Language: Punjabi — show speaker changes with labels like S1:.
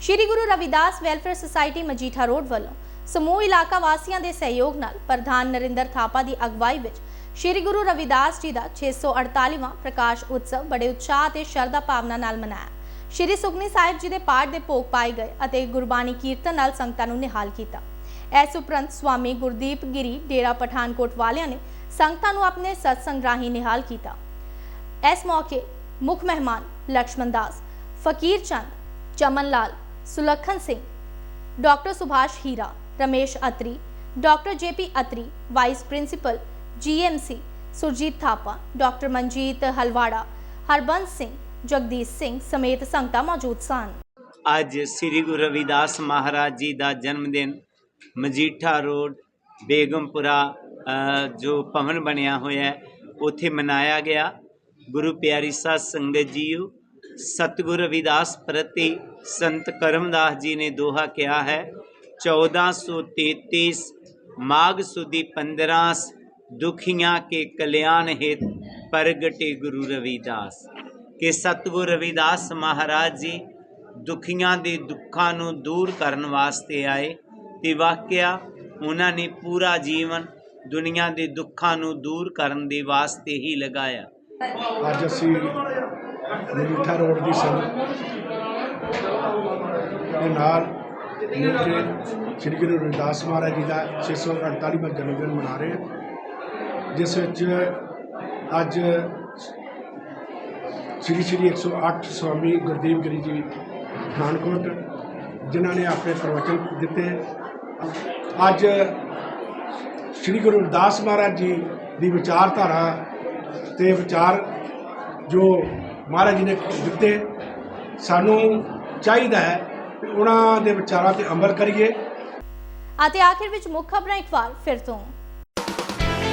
S1: Shri Guru Ravidas welfare society Majitha road ਵੱਲੋਂ ਸਮੂਹ ਇਲਾਕਾ ਵਾਸੀਆਂ ਦੇ ਸਹਿਯੋਗ ਨਾਲ ਪ੍ਰਧਾਨ ਨਰਿੰਦਰ ਥਾਪਾ ਦੀ ਅਗਵਾਈ ਵਿੱਚ ਸ਼੍ਰੀ ਗੁਰੂ ਰਵਿਦਾਸ ਜੀ ਦਾ 648ਵਾਂ ਪ੍ਰਕਾਸ਼ ਉਤਸਵ ਬੜੇ ਉਤਸ਼ਾਹ ਅਤੇ ਸ਼ਰਧਾ ਭਾਵਨਾ ਨਾਲ ਮਨਾਇਆ। ਸ਼੍ਰੀ ਸੁਖਨੀ ਸਾਹਿਬ ਜੀ ਦੇ ਪਾਠ ਦੇ ਭੋਗ ਪਾਏ ਗਏ ਅਤੇ ਗੁਰਬਾਣੀ ਕੀਰਤਨ ਨਾਲ ਸੰਗਤਾਂ ਨੂੰ ਨਿਹਾਲ ਕੀਤਾ। ਇਸ ਉਪਰੰਤ ਸਵਾਮੀ ਗੁਰਦੀਪ ਗਿਰੀ, ਡੇਰਾ ਪਠਾਨਕੋਟ ਵਾਲਿਆਂ ਨੇ ਸੰਗਤਾਂ ਨੂੰ ਆਪਣੇ ਸਤਸੰਗ ਰਾਹੀਂ ਨਿਹਾਲ ਕੀਤਾ। ਇਸ ਮੌਕੇ ਮੁੱਖ ਮਹਿਮਾਨ Lakshman Das, Fakir Chand Chaman Lal Sulakhan Singh, doctor Subhash Heera, Ramesh Atri, doctor JP Atri, vice principal GMC Surjit Thapa, doctor Manjit Halwara, Harbans Singh, Jagdish Singh ਸਮੇਤ ਸੰਗਤਾਂ ਮੌਜੂਦ ਸਨ।
S2: ਅੱਜ ਸ੍ਰੀ ਗੁਰੂ ਰਵਿਦਾਸ ਮਹਾਰਾਜ ਜੀ ਦਾ ਜਨਮ ਦਿਨ ਮਜੀਠਾ ਰੋਡ, ਬੇਗਮਪੁਰਾ ਜੋ ਭਵਨ ਬਣਿਆ ਹੋਇਆ ਉੱਥੇ ਮਨਾਇਆ ਗਿਆ। ਗੁਰੂ ਪਿਆਰੀ ਸਾਧ ਸੰਗਤ ਜੀਓ ਸਤਿਗੁਰ ਰਵਿਦਾਸ ਪ੍ਰਤੀ ਸੰਤ ਕਰਮਦਾਸ ਜੀ ਨੇ ਦੋਹਾ ਕਿਹਾ ਹੈ 1433 ਮਾਘ ਸੁਦੀ 15 ਦੁਖੀਆਂ ਕੇ ਕਲਿਆਣ ਹਿਤ, ਪ੍ਰਗਟੇ ਗੁਰੂ ਰਵਿਦਾਸ। ਕਿ ਸਤਿਗੁਰ ਰਵਿਦਾਸ ਮਹਾਰਾਜ ਜੀ ਦੁਖੀਆਂ ਦੇ ਦੁੱਖਾਂ ਨੂੰ ਦੂਰ ਕਰਨ ਵਾਸਤੇ ਆਏ ਤੇ ਵਾਕਿਆ ਉਹਨਾਂ ਨੇ ਪੂਰਾ ਜੀਵਨ ਦੁਨੀਆ ਦੇ ਦੁੱਖਾਂ ਨੂੰ ਦੂਰ ਕਰਨ ਦੇ ਵਾਸਤੇ ਹੀ ਲਗਾਇਆ।
S3: ਅੱਜ ਅਸੀਂ ਮਜੀਠਾ ਰੋਡ ਦੀ ਸੰਗਤ ਦੇ ਨਾਲ ਮਿਲ ਕੇ ਸ੍ਰੀ ਗੁਰੂ ਰਵਿਦਾਸ ਮਹਾਰਾਜ ਜੀ ਦਾ 648ਵਾਂ ਜਨਮ ਦਿਨ ਮਨਾ ਰਹੇ ਹਾਂ ਜਿਸ ਵਿੱਚ ਅੱਜ ਸ੍ਰੀ ਸ੍ਰੀ 108 ਸਵਾਮੀ ਗੁਰਦੀਪ ਗਿਰੀ ਜੀ ਪਠਾਨਕੋਟ ਜਿਨ੍ਹਾਂ ਨੇ ਆਪਣੇ ਪ੍ਰਵਚਨ ਦਿੱਤੇ ਅੱਜ ਸ੍ਰੀ ਗੁਰੂ ਰਵਿਦਾਸ ਮਹਾਰਾਜ ਜੀ ਦੀ ਵਿਚਾਰਧਾਰਾ ਤੇ ਵਿਚਾਰ ਜੋ ਮਹਾਰਾਜ ਜੀ ਨੇ ਦਿੱਤੇ। ਸਾਨੂੰ ਚਾਹੀਦਾ ਹੈ ਕਿ ਉਹਨਾਂ ਦੇ ਵਿਚਾਰਾਂ ਤੇ ਅਮਲ ਕਰੀਏ।
S1: ਅਤੇ ਆਖਿਰ ਵਿੱਚ ਮੁੱਖ ਖਬਰਾਂ ਇੱਕ ਵਾਰ ਫਿਰ ਤੋਂ।